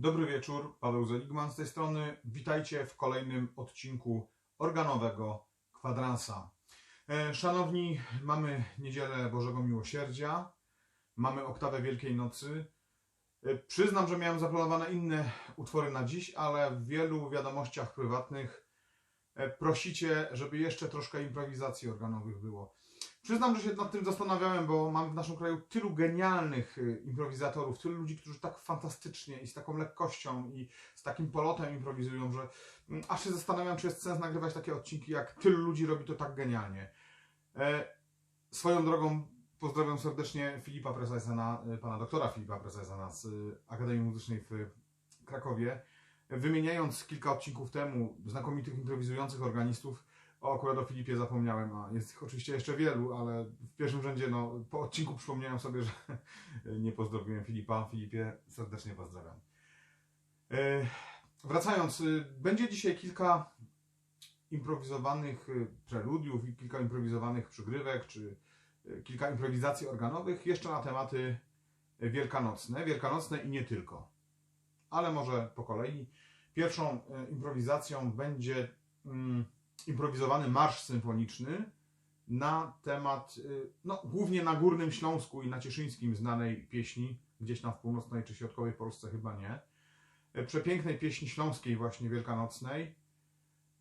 Dobry wieczór, Paweł Zeligman z tej strony. Witajcie w kolejnym odcinku organowego kwadransa. E, Szanowni, mamy niedzielę Bożego Miłosierdzia, mamy oktawę Wielkiej Nocy. E, Przyznam, że miałem zaplanowane inne utwory na dziś, ale w wielu wiadomościach prywatnych e, prosicie, żeby jeszcze troszkę improwizacji organowych było. Przyznam, że się nad tym zastanawiałem, bo mamy w naszym kraju tylu genialnych y, improwizatorów, tylu ludzi, którzy tak fantastycznie i z taką lekkością i z takim polotem improwizują, że mm, aż się zastanawiam, czy jest sens nagrywać takie odcinki, jak tylu ludzi robi to tak genialnie. E, swoją drogą pozdrawiam serdecznie Filipa Presajsena, y, pana doktora Filipa Presajsena z y, Akademii Muzycznej w Krakowie. Wymieniając kilka odcinków temu znakomitych improwizujących organistów, o, akurat o Filipie zapomniałem, a jest ich oczywiście jeszcze wielu, ale w pierwszym rzędzie, no, po odcinku przypomniałem sobie, że nie pozdrowiłem Filipa. Filipie, serdecznie pozdrawiam. E, wracając, y, będzie dzisiaj kilka improwizowanych y, preludiów i kilka improwizowanych przygrywek, czy y, kilka improwizacji organowych jeszcze na tematy wielkanocne, wielkanocne i nie tylko. Ale może po kolei. Pierwszą y, improwizacją będzie mm, improwizowany marsz symfoniczny na temat, y, no głównie na Górnym Śląsku i na Cieszyńskim znanej pieśni, gdzieś tam w północnej czy środkowej Polsce chyba nie, y, przepięknej pieśni śląskiej właśnie wielkanocnej,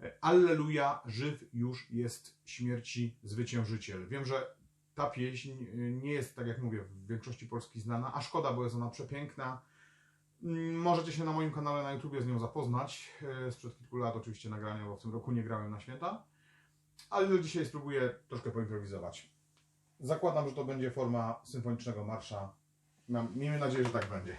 y, Alleluja, żyw już jest śmierci zwyciężyciel. Wiem, że ta pieśń y, nie jest, tak jak mówię, w większości Polski znana, a szkoda, bo jest ona przepiękna. Mm, Możecie się na moim kanale na YouTubie z nią zapoznać. E, Sprzed kilku lat oczywiście nagrania, bo w tym roku nie grałem na święta. Ale dzisiaj spróbuję troszkę poimprowizować. Zakładam, że to będzie forma symfonicznego marsza. Miejmy nadzieję, że tak będzie.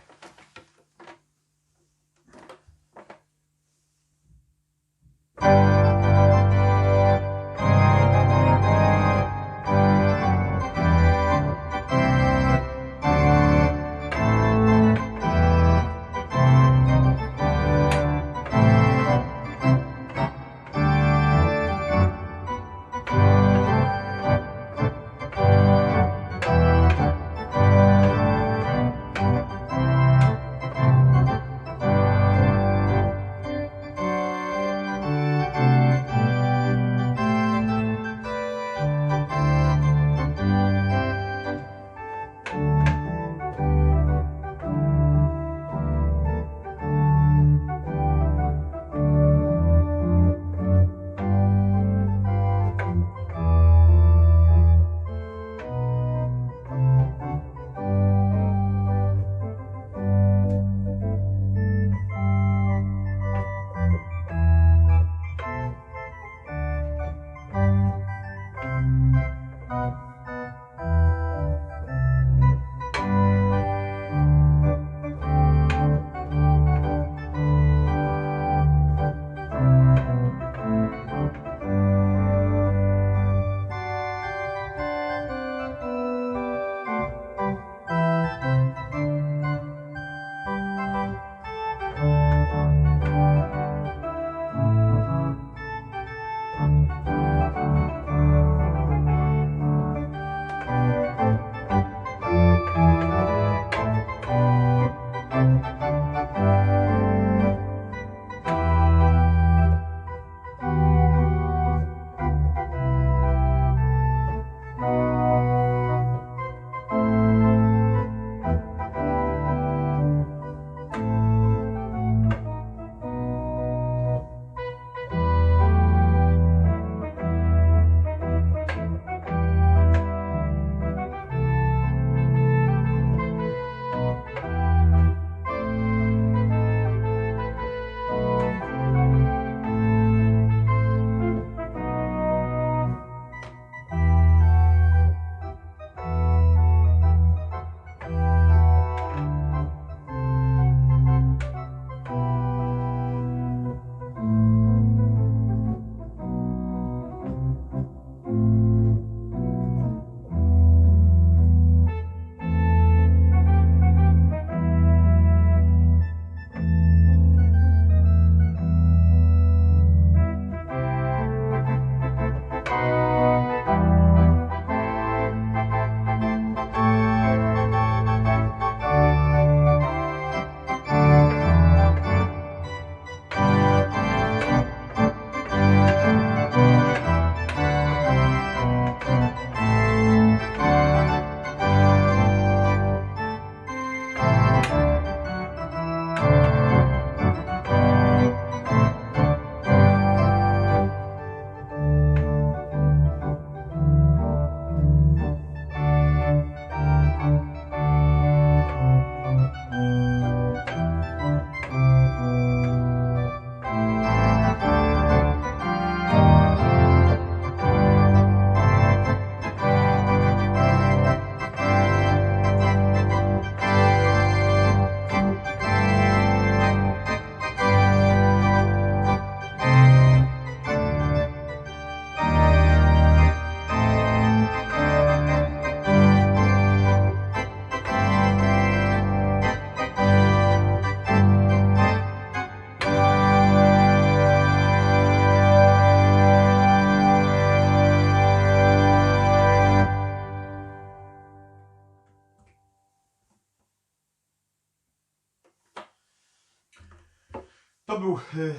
Y,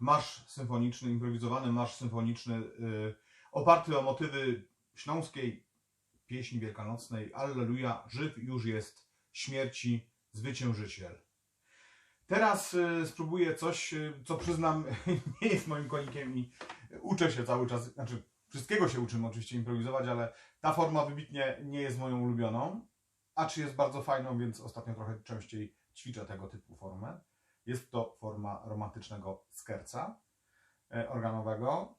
marsz symfoniczny, improwizowany marsz symfoniczny, y, oparty o motywy śląskiej pieśni wielkanocnej Alleluja, żyw już jest śmierci zwyciężyciel. Teraz y, spróbuję coś, co przyznam, nie jest moim konikiem i uczę się cały czas, znaczy wszystkiego się uczymy oczywiście improwizować, ale ta forma wybitnie nie jest moją ulubioną, a czy jest bardzo fajną, więc ostatnio trochę częściej ćwiczę tego typu formę. Jest to forma romantycznego skerca e, organowego.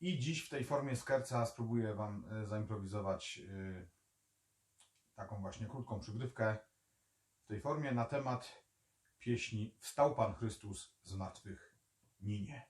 I dziś w tej formie skerca spróbuję Wam e, zaimprowizować e, taką właśnie krótką przygrywkę w tej formie na temat pieśni Wstał Pan Chrystus z martwych minie.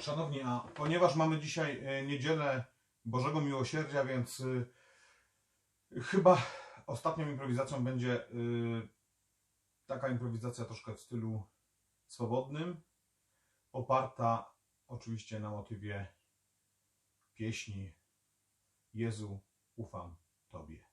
Szanowni, a ponieważ mamy dzisiaj e, niedzielę Bożego Miłosierdzia, więc y, chyba ostatnią improwizacją będzie y, taka improwizacja troszkę w stylu swobodnym, oparta oczywiście na motywie pieśni Jezu, ufam Tobie.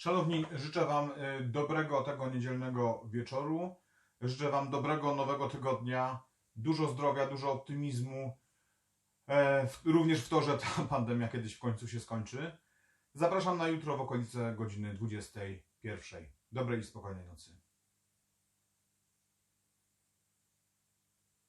Szanowni, życzę Wam e, dobrego tego niedzielnego wieczoru. Życzę Wam dobrego nowego tygodnia. Dużo zdrowia, dużo optymizmu. E, również w to, że ta pandemia kiedyś w końcu się skończy. Zapraszam na jutro w okolice godziny 21. Dobrej i spokojnej nocy.